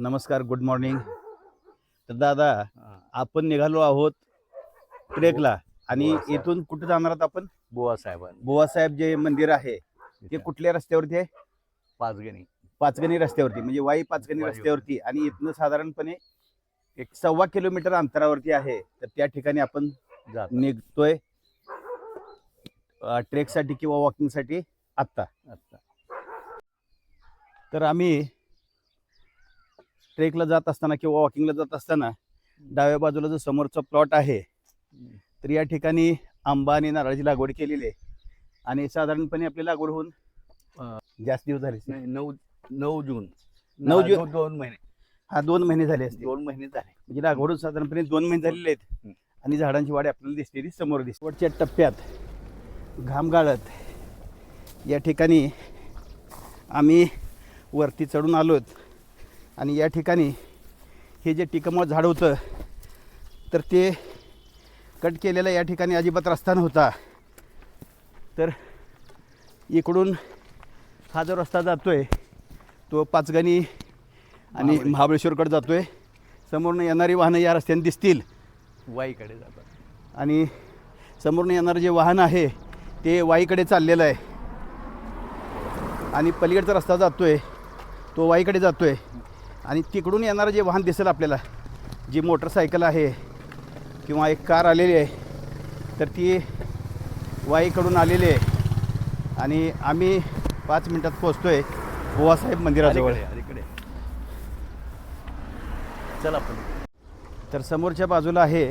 नमस्कार good morning तर दादा. आपण निघालो आहोत ट्रेकला. आणि बुवा साहेब. इथून कुठे जाणार आहोत आपण? बुवा साहेबांनी बुवासाहेब जे मंदिर आहे ते कुठल्या रस्त्यावरती आहे? पाचगणी. पाचगणी रस्त्यावरती म्हणजे वाई पाचगणी. रस्त्यावरती. आणि इथनं साधारणपणे एक सव्वा किलोमीटर अंतरावरती आहे. तर त्या ठिकाणी आपण निघतोय ट्रेकसाठी किंवा वॉकिंगसाठी आत्ता. आता तर आम्ही ट्रेकला जात असताना किंवा वॉकिंगला जात असताना डाव्या बाजूला जो समोरचा प्लॉट आहे तर या ठिकाणी आंबा आणि नारळाची लागवड केलेली आहे. आणि साधारणपणे आपली लागवड होऊन जास्त दिवस झाले नऊ नऊ जून. नऊ जून. दोन महिने. हा दोन महिने झाले असते दोन महिने झाले. म्हणजे लागवड साधारणपणे दोन महिने झालेले आहेत. आणि झाडांची वाढ आपल्याला दिसते ती समोर दिसते. वरच्या टप्प्यात घाम गाळत या ठिकाणी आम्ही वरती चढून आलोत. आणि या ठिकाणी हे जे टिकमळ झाड होतं तर ते कट केलेलं या ठिकाणी अजिबात रस्ता नव्हता. तर इकडून हा जो रस्ता जातोय तो पाचगणी आणि महाबळेश्वर. महाबळेश्वरकडे जातोय. समोरनं येणारी वाहनं या रस्त्याने दिसतील. वाईकडे जातात. आणि समोरनं येणारं जे वाहन आहे ते वाईकडे चाललेलं आहे. आणि पलीकडचा रस्ता जातोय तो वाईकडे जातोय. आणि तिकडून येणारं जे वाहन दिसेल आपल्याला जी मोटरसायकल आहे किंवा एक कार आलेली आहे तर ती वाईकडून आलेली आहे. आणि आम्ही पाच मिनटात पोचतोय बुवासाहेब मंदिराजवळ. अलीकडे. चल आपण. तर समोरच्या बाजूला आहे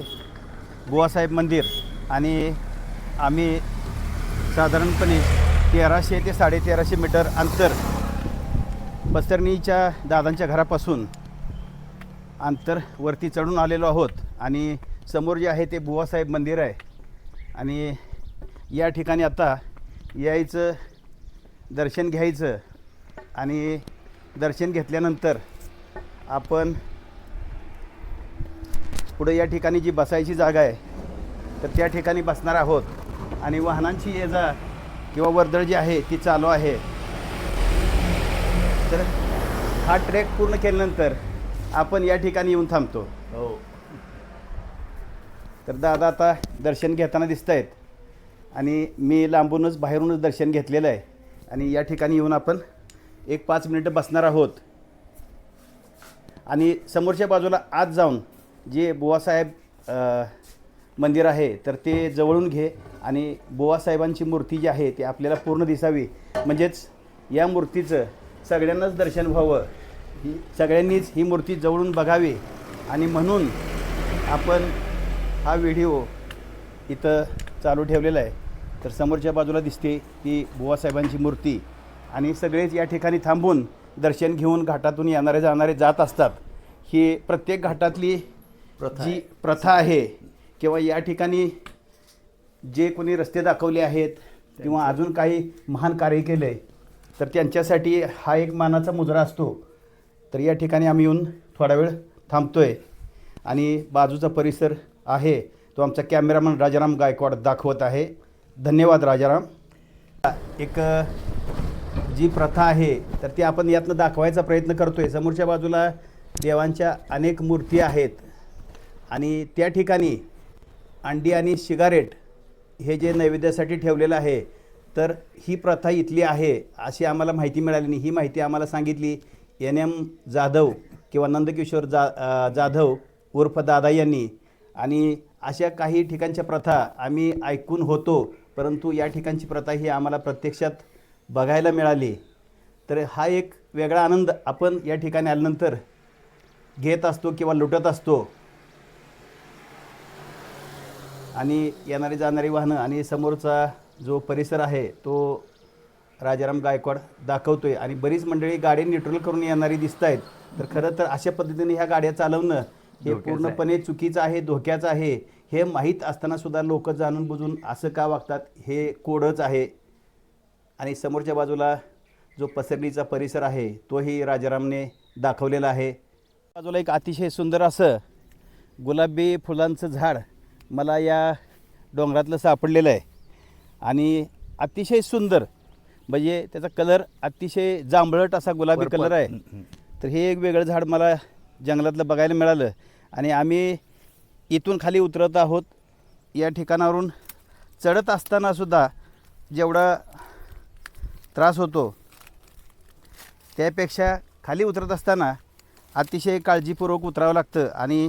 बुवासाहेब मंदिर आणि आम्ही साधारणपणे तेराशे ते साडेतेराशे मीटर अंतर पसरणीच्या दादांच्या घरापासून अंतर वरती चढून आलेलो आहोत आणि समोर जे आहे ते बुवासाहेब मंदिर आहे. आणि या ठिकाणी आता यायचं दर्शन घ्यायचं आणि दर्शन घेतल्यानंतर आपण पुढे या ठिकाणी जी बसायची जागा आहे तर त्या ठिकाणी बसणार आहोत. आणि वाहनांची ये जा किंवा वर्दळ जी आहे ती चालू आहे. तर हा ट्रेक पूर्ण केल्यानंतर आपण या ठिकाणी येऊन थांबतो. हो. तर दादा आता दर्शन घेताना दिसत आहेत आणि मी लांबूनच बाहेरूनच दर्शन घेतलेलं आहे. आणि या ठिकाणी येऊन आपण एक पाच मिनिटं बसणार आहोत. आणि समोरच्या बाजूला आत जाऊन जे बुवासाहेब मंदिर आहे तर ते जवळून घे. आणि बुवासाहेबांची मूर्ती जी आहे ती आपल्याला पूर्ण दिसावी. म्हणजेच या मूर्तीचं सगळ्यांनाच दर्शन व्हावं. ही सगळ्यांनीच ही मूर्ती जवळून बघावी आणि म्हणून आपण हा व्हिडिओ इथं चालू ठेवलेला आहे. तर समोरच्या बाजूला दिसते ती बुवासाहेबांची मूर्ती आणि सगळेच या ठिकाणी थांबून दर्शन घेऊन घाटातून येणारे जाणारे जात असतात. ही प्रत्येक घाटातली जी. प्रथा आहे किंवा या ठिकाणी जे कोणी रस्ते दाखवले आहेत किंवा अजून काही महान कार्य केलं आहे तर त्यांच्यासाठी हा एक मानाचा मुजरा असतो. तर या ठिकाणी आम्ही येऊन थोडा वेळ थांबतो आहे आणि बाजूचा परिसर आहे तो आमचा कॅमेरामन राजाराम गायकवाड दाखवत आहे. धन्यवाद राजाराम. एक जी प्रथा आहे तर ती आपण यातनं दाखवायचा प्रयत्न करतो आहे समोरच्या बाजूला देवांच्या अनेक मूर्ती आहेत. आणि त्या ठिकाणी अंडी आणि सिगारेट हे जे नैवेद्यासाठी ठेवलेलं आहे तर ही प्रथा इथली आहे अशी आम्हाला माहिती मिळाली नाही. ही माहिती आम्हाला सांगितली एन एम जाधव किंवा नंदकिशोर जा जाधव उर्फ दादा यांनी. आणि अशा काही ठिकाणच्या प्रथा आम्ही ऐकून होतो परंतु या ठिकाणची प्रथा ही आम्हाला प्रत्यक्षात बघायला मिळाली. तर हा एक वेगळा आनंद आपण या ठिकाणी आल्यानंतर घेत असतो किंवा लुटत असतो. आणि येणारी जाणारी वाहनं आणि समोरचा जो परिसर आहे तो राजाराम गायकवाड दाखवतोय आणि बरीच मंडळी गाडी न्यूट्रल करून येणारी दिसत आहेत. तर खरं तर अशा पद्धतीने ह्या गाड्या चालवणं हे. पूर्णपणे चुकीचं आहे धोक्याचं आहे हे माहीत असताना सुद्धा लोक जाणून बुजून असं का वागतात हे कोडच आहे. आणि समोरच्या बाजूला जो पसरणीचा परिसर आहे तोही राजारामने दाखवलेला आहे. बाजूला एक अतिशय सुंदर असं गुलाबी फुलांचं झाड मला या डोंगरातलं सापडलेलं आहे. आणि अतिशय सुंदर म्हणजे त्याचा कलर अतिशय जांभळट असा गुलाबी. कलर आहे. तर हे एक वेगळं झाड मला जंगलातलं बघायला मिळालं. आणि आम्ही इथून खाली उतरत आहोत. या ठिकाणावरून चढत असतानासुद्धा जेवढा त्रास होतो त्यापेक्षा खाली उतरत असताना अतिशय काळजीपूर्वक उतरावं लागतं आणि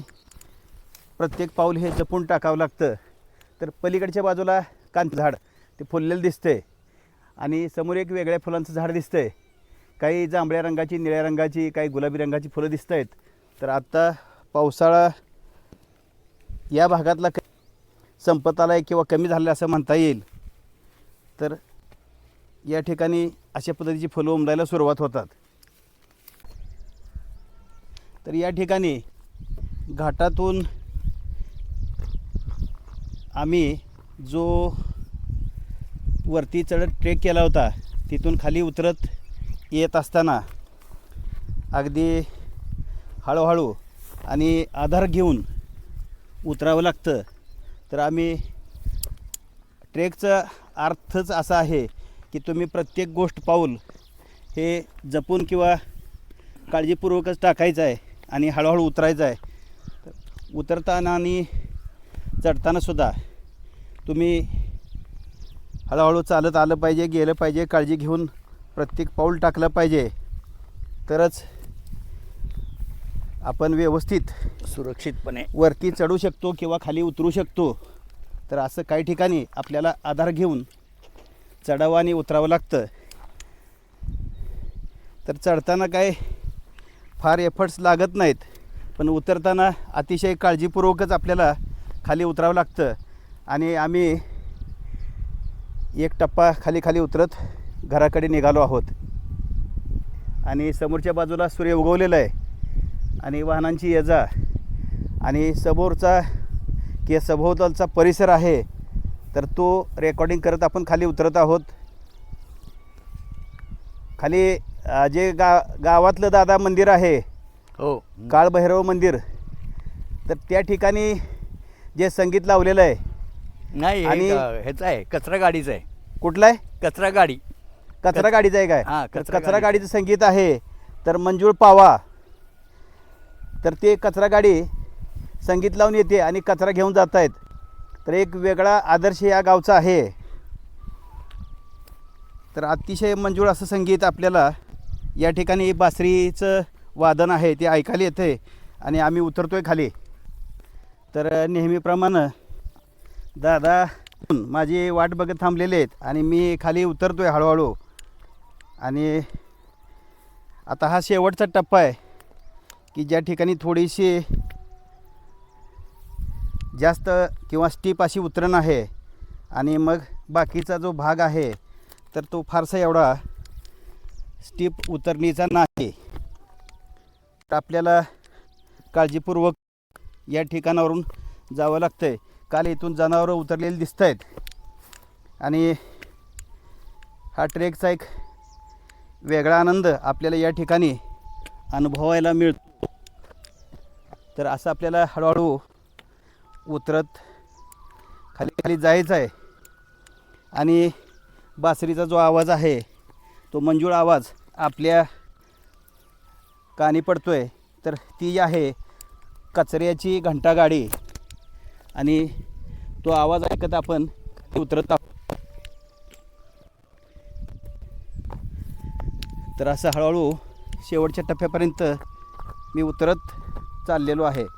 प्रत्येक पाऊल हे जपून टाकावं लागतं. तर पलीकडच्या बाजूला कांत झाड. ते फुललेलं दिसतंय. आणि समोर एक वेगळ्या फुलांचं झाड दिसतंय. काही जांभळ्या रंगाची निळ्या रंगाची काही गुलाबी रंगाची फुलं दिसत आहेत तर आत्ता पावसाळा या भागातला क संपत आला आहे किंवा कमी झालं असं म्हणता येईल. तर या ठिकाणी अशा पद्धतीची फुलं उमलायला सुरुवात होतात. तर या ठिकाणी घाटातून आम्ही जो वरती चढत ट्रेक केला होता. तिथून खाली उतरत येत असताना अगदी हळूहळू आणि आधार घेऊन उतरावं लागतं. तर आम्ही ट्रेकचा अर्थच असा आहे की तुम्ही प्रत्येक गोष्ट पाऊल हे जपून किंवा काळजीपूर्वकच टाकायचं आहे आणि हळूहळू उतरायचं आहे. तर उतरताना आणि चढतानासुद्धा तुम्ही हळूहळू चालत आलं पाहिजे गेलं पाहिजे काळजी घेऊन प्रत्येक पाऊल टाकलं पाहिजे. तरच आपण व्यवस्थित सुरक्षितपणे. वरती चढू शकतो किंवा खाली उतरू शकतो. तर असं काही ठिकाणी आपल्याला आधार घेऊन चढावं आणि उतरावं लागतं. तर चढताना काय फार एफर्ट्स लागत नाहीत पण उतरताना अतिशय काळजीपूर्वकच आपल्याला खाली उतरावं लागतं. आणि आम्ही एक टप्पा खाली खाली उतरत घराकडे निघालो आहोत. आणि समोरच्या बाजूला सूर्य उगवलेला आहे. आणि वाहनांची ये जा आणि समोरचा किंवा सभोवतालचा परिसर आहे. तर तो रेकॉर्डिंग करत आपण खाली उतरत आहोत. खाली जे गा गावातलं दादा मंदिर आहे. हो. काळभैरव मंदिर. तर त्या ठिकाणी जे संगीत लावलेलं आहे नाही आणि- आणि ह्याचं आहे कचरा गाडीचं आहे. कुठलं आहे? कचरा गाडी. कचरा गाडीचं आहे काय? हां, तर कचरा कचरा गाडीचं. गाडीचं संगीत आहे. तर मंजूळ पावा. तर ते कचरा गाडी संगीत लावून येते आणि कचरा घेऊन जात आहेत तर एक वेगळा आदर्श या गावचा आहे. तर अतिशय मंजूळ असं संगीत आपल्याला या ठिकाणी बासरीचं वादन आहे ते ऐकायला येतं आणि आम्ही उतरतो आहे खाली. तर नेहमीप्रमाणे दादा माझी वाट बघत थांबलेले आहेत आणि मी खाली उतरतो आहे हळूहळू. आणि आता हा शेवटचा टप्पा आहे की ज्या ठिकाणी थोडीशी जास्त किंवा स्टीप अशी उतरण आहे आणि मग बाकीचा जो भाग आहे तर तो फारसा एवढा स्टीप उतरणीचा नाही. तर आपल्याला काळजीपूर्वक या ठिकाणावरून जावं लागतं आहे काल इथून जनावरं उतरलेली दिसत आहेत आणि हा ट्रेकचा एक वेगळा आनंद आपल्याला या ठिकाणी अनुभवायला मिळतो. तर असं आपल्याला हळूहळू उतरत खाली खाली जायचं आहे. आणि बासरीचा जो आवाज आहे तो मंजूळ आवाज आपल्या कानी पडतो आहे तर ती आहे कचऱ्याची घंटागाडी. आणि तो आवाज ऐकत आपण उतरत आहोत. तर असं हळूहळू शेवटच्या टप्प्यापर्यंत मी उतरत चाललेलो आहे.